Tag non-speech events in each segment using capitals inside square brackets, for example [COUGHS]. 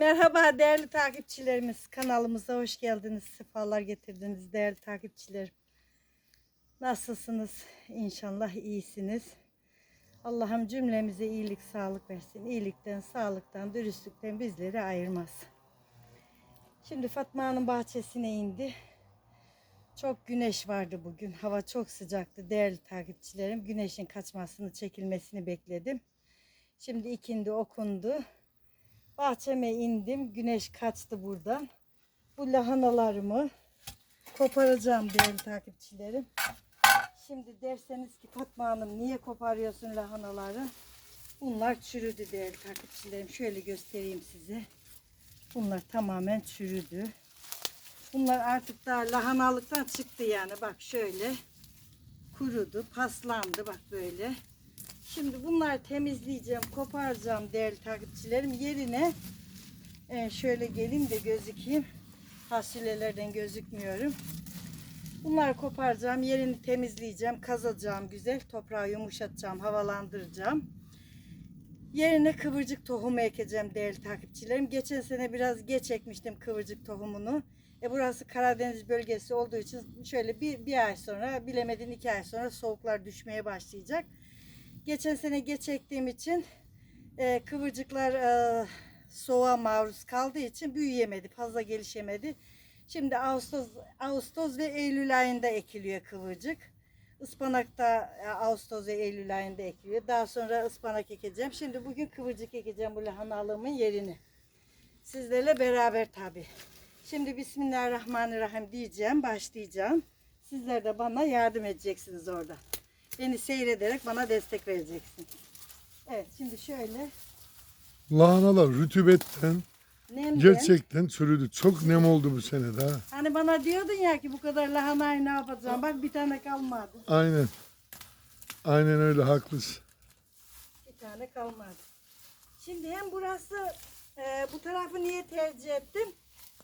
Merhaba değerli takipçilerimiz. Kanalımıza hoş geldiniz. Sefalar getirdiniz değerli takipçilerim. Nasılsınız? İnşallah iyisiniz. Allah'ım cümlemize iyilik, sağlık versin. İyilikten, sağlıktan, dürüstlükten bizleri ayırmaz. Şimdi Fatma'nın bahçesine indi. Çok güneş vardı bugün. Hava çok sıcaktı değerli takipçilerim. Güneşin kaçmasını, çekilmesini bekledim. Şimdi ikindi okundu. Bahçeme indim. Güneş kaçtı buradan. Bu lahanalarımı koparacağım değerli takipçilerim. Şimdi derseniz ki Fatma Hanım niye koparıyorsun lahanaları? Bunlar çürüdü değerli takipçilerim. Şöyle göstereyim size. Bunlar tamamen çürüdü. Bunlar artık daha lahanalıktan çıktı yani. Bak şöyle kurudu, paslandı bak böyle. Şimdi bunları temizleyeceğim, koparacağım değerli takipçilerim. Yerine e, şöyle geleyim de gözükeyim. Fasulyelerden gözükmüyorum. Bunları koparacağım, yerini temizleyeceğim, kazacağım güzel. Toprağı yumuşatacağım, havalandıracağım. Yerine kıvırcık tohumu ekeceğim değerli takipçilerim. Geçen sene biraz geç ekmiştim kıvırcık tohumunu. E burası Karadeniz bölgesi olduğu için şöyle bir, bir ay sonra bilemedin iki ay sonra soğuklar düşmeye başlayacak. Geçen sene geç ektiğim için e, kıvırcıklar e, soğuğa maruz kaldığı için büyüyemedi, fazla gelişemedi. Şimdi Ağustos, Ağustos ve Eylül ayında ekiliyor kıvırcık. Ispanak da e, Ağustos ve Eylül ayında ekiliyor. Daha sonra ıspanak ekeceğim. Şimdi bugün kıvırcık ekeceğim bu lahanalığımın yerini. Sizlerle beraber tabi. Şimdi Bismillahirrahmanirrahim diyeceğim, başlayacağım. Sizler de bana yardım edeceksiniz orada. Beni seyrederek bana destek vereceksiniz. Evet şimdi şöyle Lahanalar rütübetten nemden. gerçekten çürüdü. Çok nem oldu bu sene daha. Hani bana diyordun ya ki bu kadar lahanayı ne yapacağım? Bak bir tane kalmadı. Aynen. Aynen öyle haklısın. Bir tane kalmadı. Şimdi hem burası e, bu tarafı niye tercih ettim?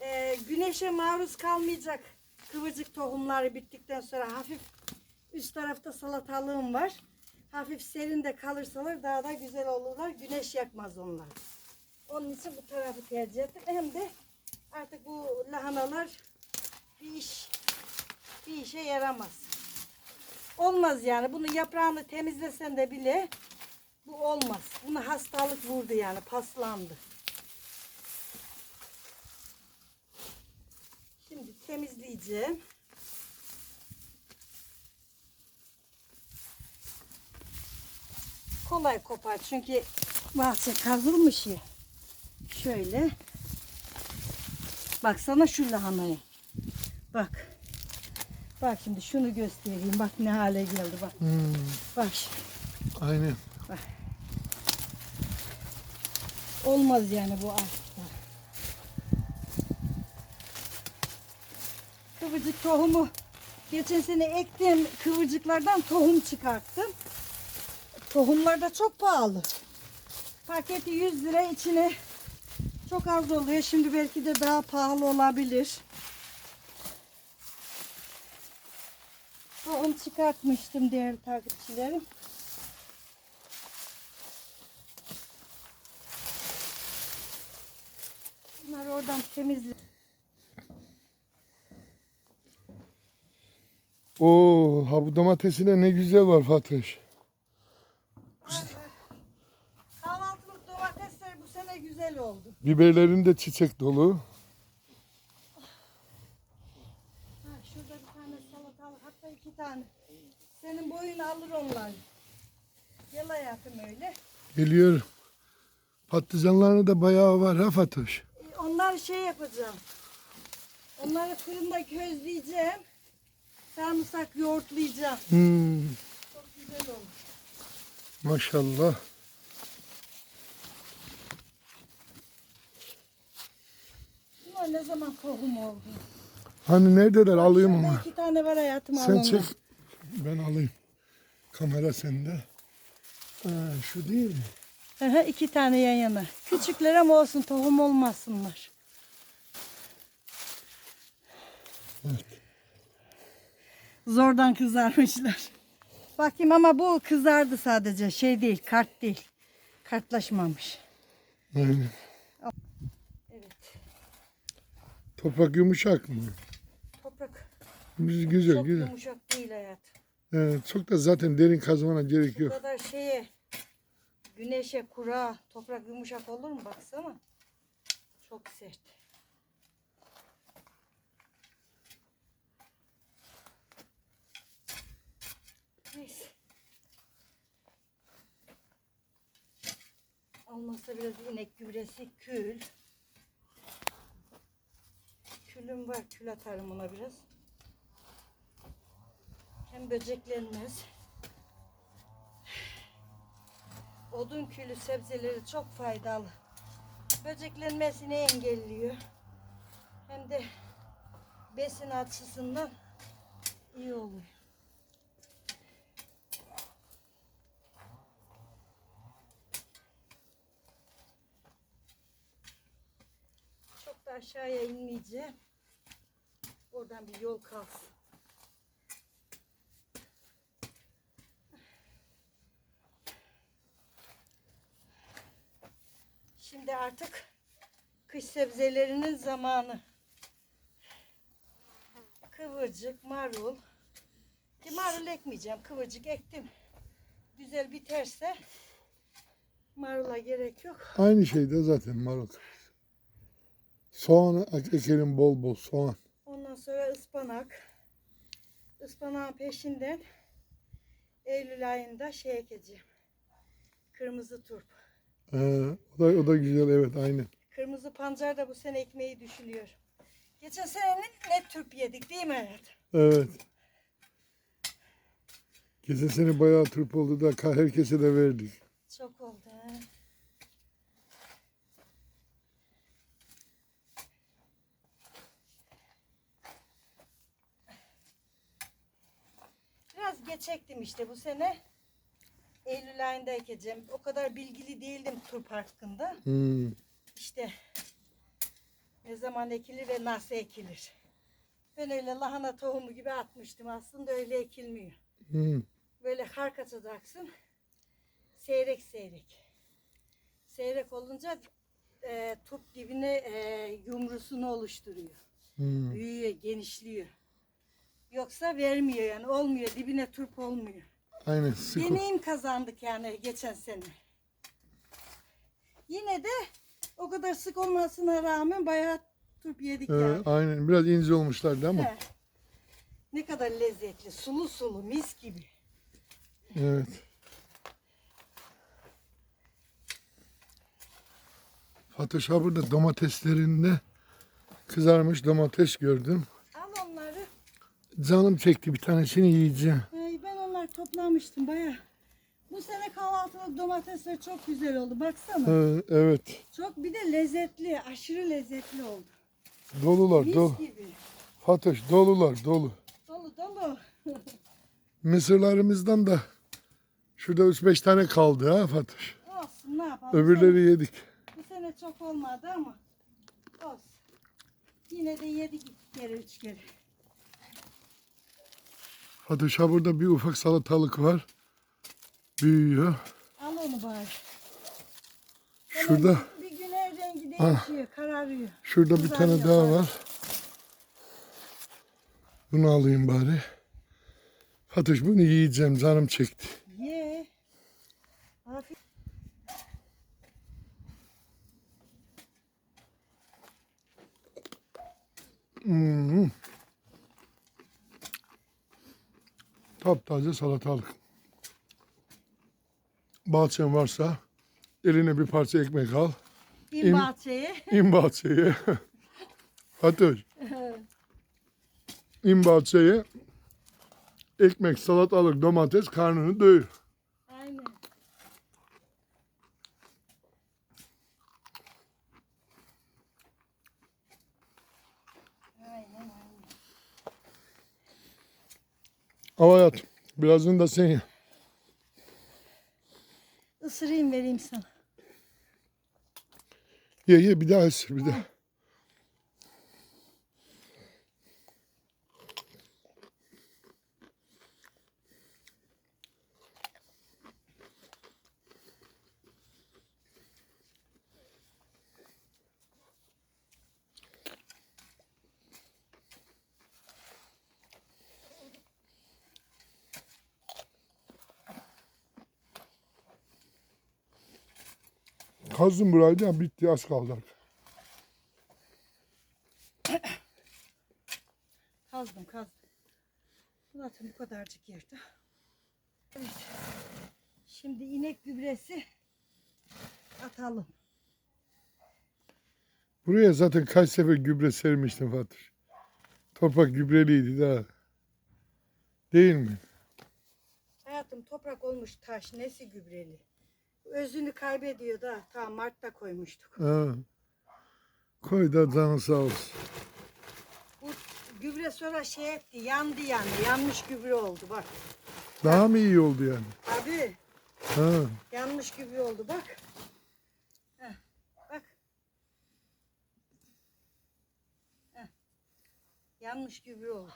E, güneşe maruz kalmayacak kıvırcık tohumları bittikten sonra hafif üst tarafta salatalığım var. Hafif serinde kalırsalar daha da güzel olurlar. Güneş yakmaz onlar. Onun için bu tarafı tercih ettim. Hem de artık bu lahanalar bir iş bir işe yaramaz. Olmaz yani. Bunu yaprağını temizlesen de bile bu olmaz. Buna hastalık vurdu yani paslandı. Şimdi temizleyeceğim. Kolay kopar çünkü bahçe kazılmış ya. Şöyle. Baksana şu lahanaya. Bak. Bak şimdi şunu göstereyim. Bak ne hale geldi bak. Hmm, Bak şimdi. aynen. Olmaz yani bu ağaçta. Kıvırcık tohumu geçen sene ektiğim kıvırcıklardan tohum çıkarttım. Tohumlar da çok pahalı. Paketi 100 lira içine çok az oluyor. Şimdi belki de daha pahalı olabilir. Tohum çıkartmıştım değerli takipçilerim. Bunları oradan temizle. Oo, ha bu domatesine ne güzel var Fatih. Kahvaltılık domatesler bu sene güzel oldu. Biberlerin de çiçek dolu. Ha, şurada bir tane salatalık hatta iki tane. Senin boyun alır onlar. Gel hayatım öyle. Geliyorum. Patlıcanlarını da bayağı var ha Fatoş. E, Onları şey yapacağım. Onları fırında közleyeceğim. Sarımsak yoğurtlayacağım. Hmm, Çok güzel olur. Maşallah. Bunlar ne zaman tohum oldu? Hani neredeler alayım ama. iki tane var hayatım Sen onları. çek. Ben alayım. Kamera sende. Ha, şu değil mi? Aha, iki tane yan yana. Küçükler ama olsun tohum olmasınlar. Evet. Zordan kızarmışlar. Bakayım ama bu kızardı sadece. Şey değil, kart değil. Kartlaşmamış. Aynen. Toprak yumuşak mı? Toprak Biz- Güzel çok güzel. yumuşak değil hayat. Evet, çok da zaten derin kazmana gerek Bu yok. kadar şeye güneşe, kura, toprak yumuşak olur mu baksana. Çok sert. Neyse. Olmazsa biraz inek gübresi, kül. Külüm var, kül atarım ona biraz. Hem böceklenmez. Odun külü sebzeleri çok faydalı. Böceklenmesini engelliyor. Hem de besin açısından iyi oluyor. Çok da aşağıya inmeyeceğim. Oradan bir yol kalsın. Şimdi artık kış sebzelerinin zamanı. Kıvırcık, marul. Bir marul ekmeyeceğim. Kıvırcık ektim. Güzel biterse marula gerek yok. Aynı şeyde zaten marul. Soğan ekelim bol bol soğan. Ondan sonra ıspanak. Ispanağın peşinden Eylül ayında şey ekeceğim. Kırmızı turp. Ee, o da o da güzel evet aynen. Kırmızı pancar da bu sene ekmeği düşünüyor. Geçen sene ne, turp yedik değil mi hayat? Evet. Geçen sene bayağı turp oldu da herkese de verdik. Çok oldu ha. Biraz geç ektim işte bu sene. Eylül ayında ekeceğim. O kadar bilgili değildim turp hakkında. Hmm. İşte ne zaman ekilir ve nasıl ekilir. Ben öyle lahana tohumu gibi atmıştım. Aslında öyle ekilmiyor. Hmm. Böyle hark atacaksın. Seyrek seyrek. Seyrek olunca e, top dibine e, yumrusunu oluşturuyor. Hmm. Büyüyor, genişliyor. Yoksa vermiyor yani olmuyor. Dibine turp olmuyor. Aynen sık ol. Deneyim kazandık yani geçen sene. Yine de o kadar sık olmasına rağmen bayağı turp yedik Ee, yani. aynen biraz ince olmuşlardı ama. He. Ne kadar lezzetli. Sulu sulu mis gibi. Evet. Fatoş ha burada domateslerinde kızarmış domates gördüm. Canım çekti bir tanesini yiyeceğim. Ay ben onları toplamıştım baya. Bu sene kahvaltılık domatesler çok güzel oldu. Baksana. Ee, evet. Çok bir de lezzetli, aşırı lezzetli oldu. Dolular Mis dolu. gibi. Fatoş dolular dolu. Dolu dolu. [LAUGHS] Mısırlarımızdan da şurada 3-5 tane kaldı ha Fatoş. Olsun ne yapalım. Öbürleri yedik. bu sene çok olmadı ama olsun. Yine de yedik iki kere üç kere. Fatoş ha burada bir ufak salatalık var. Büyüyor. Al onu bari. Şurada Bir güne rengi değişiyor, kararıyor. şurada bir tane Kızarıyor daha bari. var. Bunu alayım bari. Fatoş bunu yiyeceğim canım çekti. Ye. Afiyet. Hmm. Taptaze salatalık. Bahçen varsa eline bir parça ekmek al. İn İn- bahçeye. İn bahçeye. [LAUGHS] Fatoş. İn bahçeye. Ekmek, salatalık, domates karnını doyur. Aynen. Aynen aynen. Ama hayat birazını da sen ye. Isırayım vereyim sana. Ye ye bir daha ısır bir daha. Kazdım burayı da bitti az kaldı. [COUGHS] Kazdım kazdım. Zaten bu kadarcık yerde. Evet. Şimdi inek gübresi atalım. Buraya zaten kaç sefer gübre sermiştim Fatih. Toprak gübreliydi daha. Değil mi? Hayatım toprak olmuş taş nesi gübreli. Özünü kaybediyor da ta Mart'ta koymuştuk. Ha. Koy da canı sağ olsun. Bu gübre sonra şey etti yandı yani yanmış gübre oldu bak. Daha mı iyi oldu yani? Abi Ha. yanmış gübre oldu bak. Heh, bak. Heh. Yanmış gübre oldu.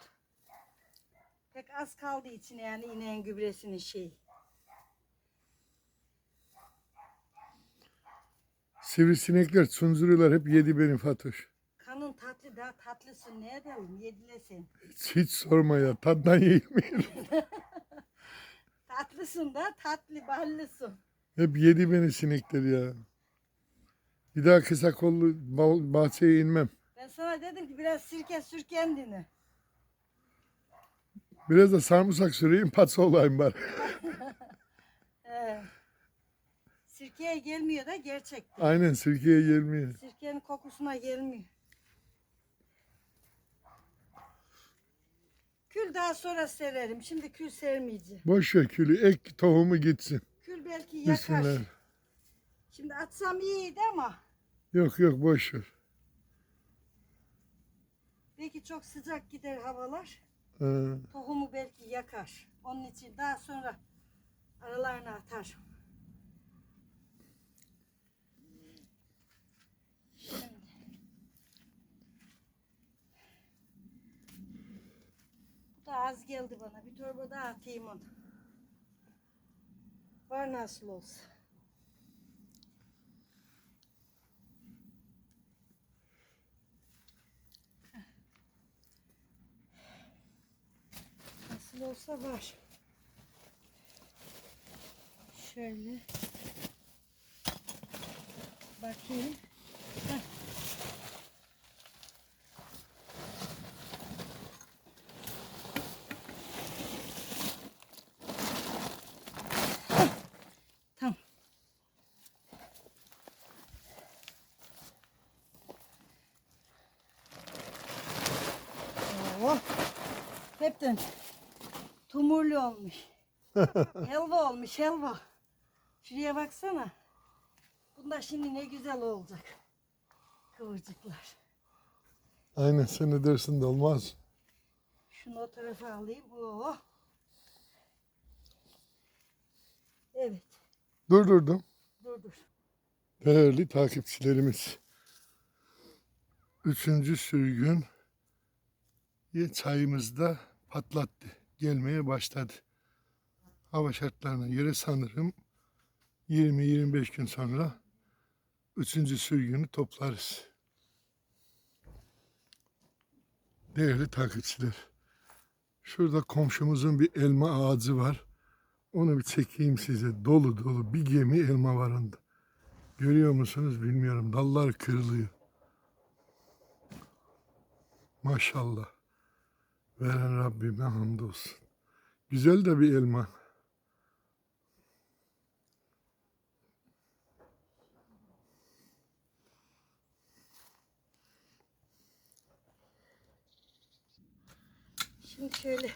Pek az kaldı içine yani ineğin gübresinin şeyi. Sivrisinekler, sunzurular hep yedi beni Fatoş. Kanın tatlı daha tatlısın ne edelim yedilesin. Hiç, hiç sorma ya. Taddan yiyemiyorum. [LAUGHS] Tatlısın da tatlı ballısın. Hep yedi beni sinekler ya. Bir daha kısa kollu ba- bahçeye inmem. Ben sana dedim ki biraz sirke sür kendini. Biraz da sarımsak süreyim patsa olayım bari. [LAUGHS] Ee, sirkeye gelmiyor da gerçekten. Aynen sirkeye gelmiyor. Sirkenin kokusuna gelmiyor. Kül daha sonra sererim. Şimdi kül sermeyeceğim. Boş ver külü. Ek tohumu gitsin. Kül belki yakar. Bismillah. Şimdi atsam iyiydi ama Yok yok boş ver. belki çok sıcak gider havalar. Ha. Tohumu belki yakar. Onun için daha sonra aralarına atar. Da az geldi bana. Bir torba daha atayım onu. Var nasıl olsa. Nasıl olsa var. Şöyle. Bakayım. Heh. Tamam. Oo. Hepten tumurlu olmuş. [LAUGHS] helva olmuş helva. Şuraya baksana. Bunda şimdi ne güzel olacak. Kıvırcıklar. Aynen sen ne dersin de olmaz. Şunu o tarafa alayım. Oo. Evet. Durdurdum. Dur dur. Değerli takipçilerimiz. Üçüncü sürgün çayımızda patlattı. Gelmeye başladı. Hava şartlarına göre sanırım 20-25 gün sonra üçüncü sürgünü toplarız. Değerli takipçiler. Şurada komşumuzun bir elma ağacı var. Onu bir çekeyim size. Dolu dolu bir gemi elma var onda. Görüyor musunuz bilmiyorum. Dallar kırılıyor. Maşallah. Veren Rabbime hamdolsun. Güzel de bir elma. Şimdi şöyle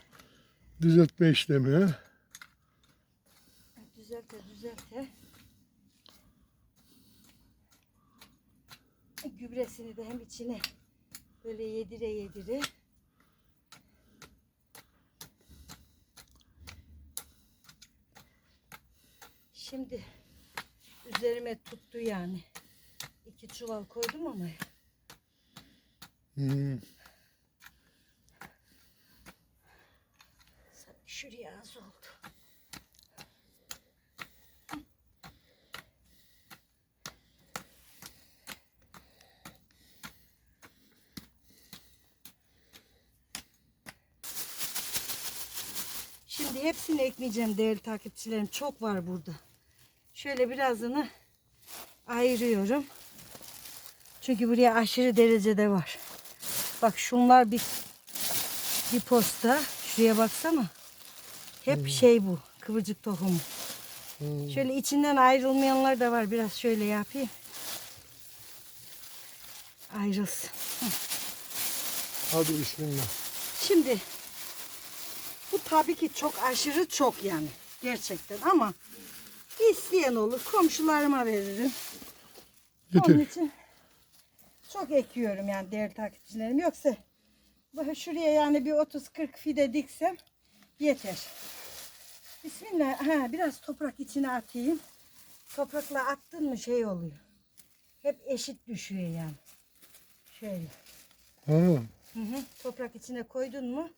Düzeltme işlemi. düzelte düzelte. Gübresini de hem içine böyle yedire yedire. Şimdi üzerime tuttu yani. İki çuval koydum ama Hmm. şuraya az oldu. Şimdi hepsini ekmeyeceğim değerli takipçilerim. Çok var burada. Şöyle birazını ayırıyorum. Çünkü buraya aşırı derecede var. Bak şunlar bir bir posta. Şuraya baksana. Hep şey bu. Kıvırcık tohumu. Hmm. Şöyle içinden ayrılmayanlar da var. Biraz şöyle yapayım. Ayrılsın. Hadi bismillah. Şimdi bu tabii ki çok aşırı çok yani. Gerçekten ama isteyen olur. Komşularıma veririm. Onun Getir. için çok ekiyorum yani değerli takipçilerim. Yoksa şuraya yani bir 30-40 fide diksem yeter. Bismillah. Ha, biraz toprak içine atayım. Toprakla attın mı şey oluyor. Hep eşit düşüyor yani. Şöyle. Hı hı. Toprak içine koydun mu,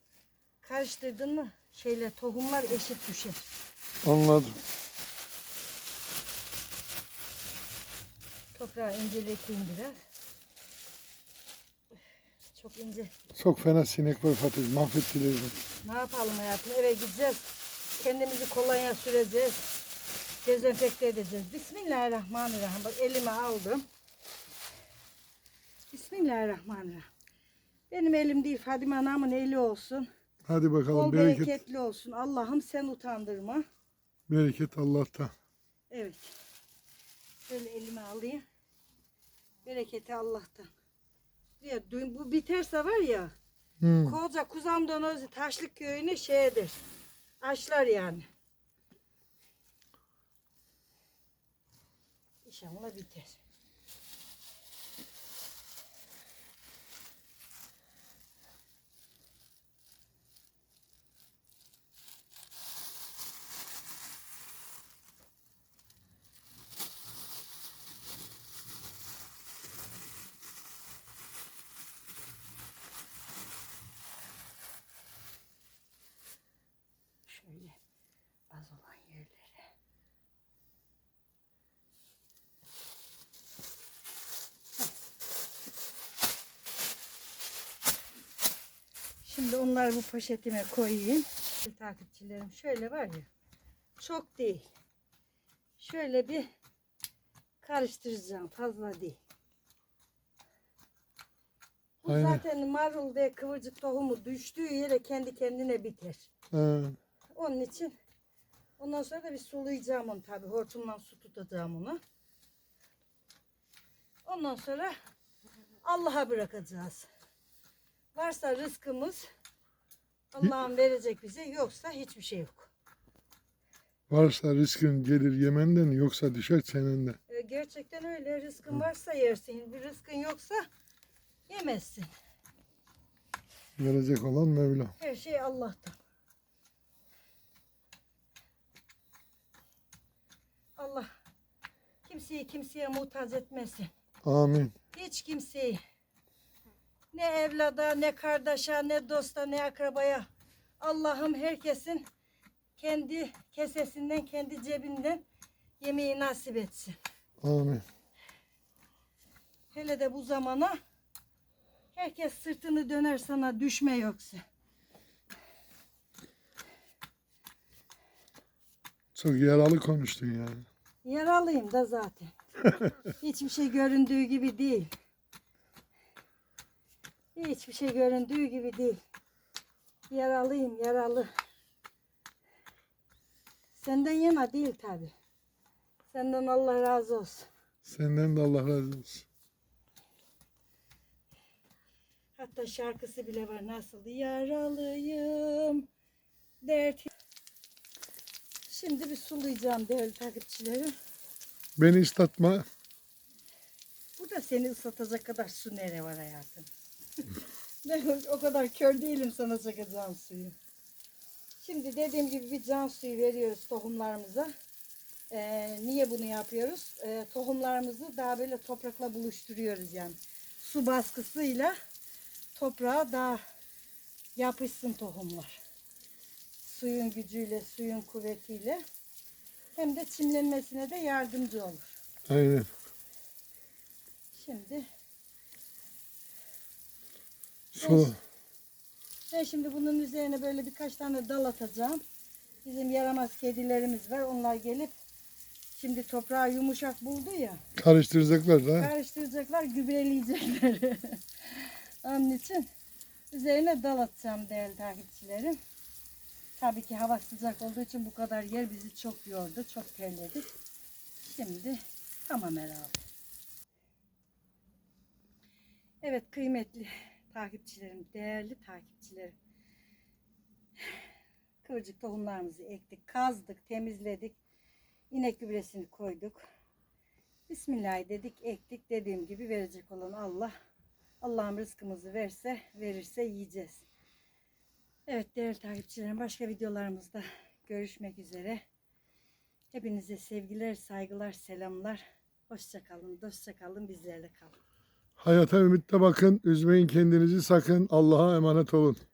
karıştırdın mı şeyle tohumlar eşit düşer. anladım. Toprağı inceleteyim biraz. Çok ince. Çok fena sinek var Fatih. Mahvettiler. Ne yapalım hayatım? Eve gideceğiz. Kendimizi kolonya süreceğiz. Dezenfekte edeceğiz. Bismillahirrahmanirrahim. Bak elime aldım. Bismillahirrahmanirrahim. Benim elim değil Fadime Anam'ın eli olsun. Hadi bakalım Bol bereket. bereketli olsun. Allah'ım sen utandırma. Bereket Allah'tan. Evet. Şöyle elime alayım. Bereketi Allah'tan. Ya, bu biterse var ya Hmm. koca Kuzam'dan özü Taşlık köyüne şeydir. Açlar yani. İnşallah biter. Şöyle az olan yerlere. Şimdi onları bu poşetime koyayım. Takipçilerim şöyle var ya. Çok değil. Şöyle bir karıştıracağım. Fazla değil. Bu Aynen. zaten marul ve kıvırcık tohumu düştüğü yere kendi kendine biter. Ha, Onun için ondan sonra da bir sulayacağım onu tabii. Hortumdan su tutacağım onu. Ondan sonra Allah'a bırakacağız. Varsa rızkımız Allah'ın verecek bize yoksa hiçbir şey yok. varsa riskin gelir Yemen'den yoksa düşer senenden. Ee, gerçekten öyle rızkın varsa yersin. Bir rızkın yoksa yemezsin. Verecek olan Mevla. Her şey Allah'tan. Allah kimseyi kimseye muhtaç etmesin. Amin. Hiç kimseyi ne evlada, ne kardeşe, ne dosta, ne akrabaya Allah'ım herkesin kendi kesesinden, kendi cebinden yemeği nasip etsin. Amin. Hele de bu zamana herkes sırtını döner sana düşme yoksa. Çok yaralı konuştun yani. Yaralıyım da zaten. [LAUGHS] Hiçbir şey göründüğü gibi değil. Hiçbir şey göründüğü gibi değil. Yaralıyım, yaralı. Senden yana değil tabi. Senden Allah razı olsun. Senden de Allah razı olsun. Hatta şarkısı bile var. Nasıl yaralıyım. Dert. Şimdi bir sulayacağım değerli takipçilerim. Beni ıslatma. Burada seni ıslatacak kadar su nere var hayatım? [LAUGHS] ben o kadar kör değilim sana çakacağım suyu. Şimdi dediğim gibi bir can suyu veriyoruz tohumlarımıza. Ee, niye bunu yapıyoruz? Ee, tohumlarımızı daha böyle toprakla buluşturuyoruz yani. Su baskısıyla toprağa daha yapışsın tohumlar. Suyun gücüyle, suyun kuvvetiyle. Hem de çimlenmesine de yardımcı olur. Aynen. Şimdi Su. Ben şimdi bunun üzerine böyle birkaç tane dal atacağım. Bizim yaramaz kedilerimiz var. Onlar gelip Şimdi toprağı yumuşak buldu ya. Karıştıracaklar da. Karıştıracaklar, gübreleyecekler. [LAUGHS] Onun için üzerine dal atacağım değerli takipçilerim. Tabii ki hava sıcak olduğu için bu kadar yer bizi çok yordu, çok terledik. Şimdi tamam herhalde. Evet kıymetli takipçilerim, değerli takipçilerim. Kıvırcık tohumlarımızı ektik, kazdık, temizledik. İnek gübresini koyduk. Bismillah dedik, ektik. Dediğim gibi verecek olan Allah. Allah'ım rızkımızı verse, verirse yiyeceğiz. Evet değerli takipçilerim başka videolarımızda görüşmek üzere. Hepinize sevgiler, saygılar, selamlar. Hoşça kalın, dostça bizlerle kalın. Hayata ümitle bakın. Üzmeyin kendinizi sakın. Allah'a emanet olun.